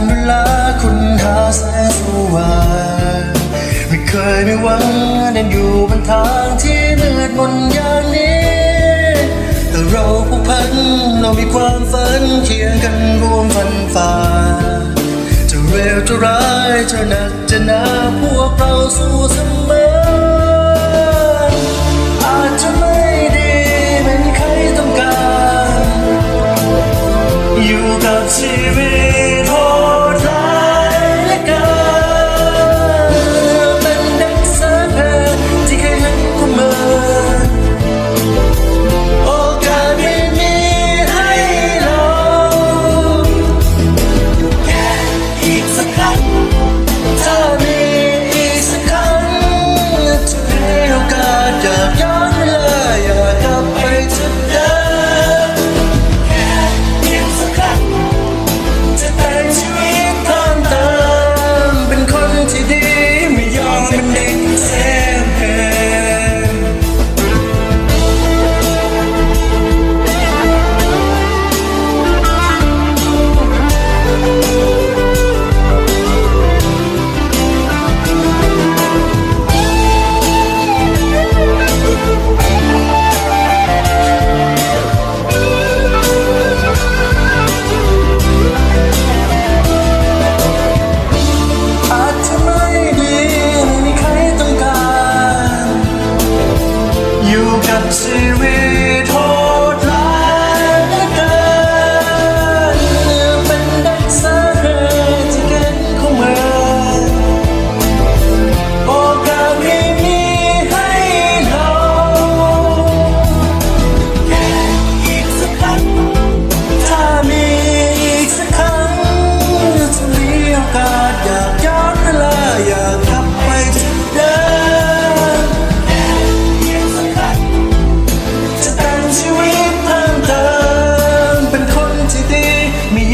านเวลาคุณหาแสงสว่างไม่เคยไม่หวังเดินอยู่บนทางที่มืดบนอย่างนี้ แต่เราผู้พันเรามีความฝันเคียงกันรวมฝันฝ่าจะเร็วจะร้ายจะหนักจะหนาพวกเราสู้เสมอ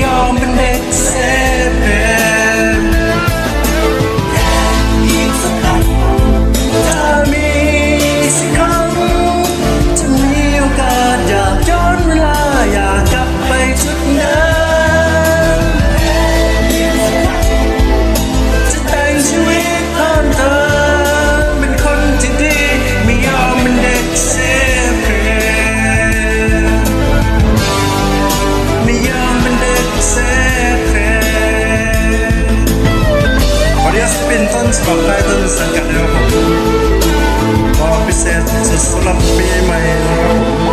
your minute. ต้นฉบับใต้ต้นสังกัดนะครับผมออฟฟิเศษสุดสำหรับปีใหม่นะครับผม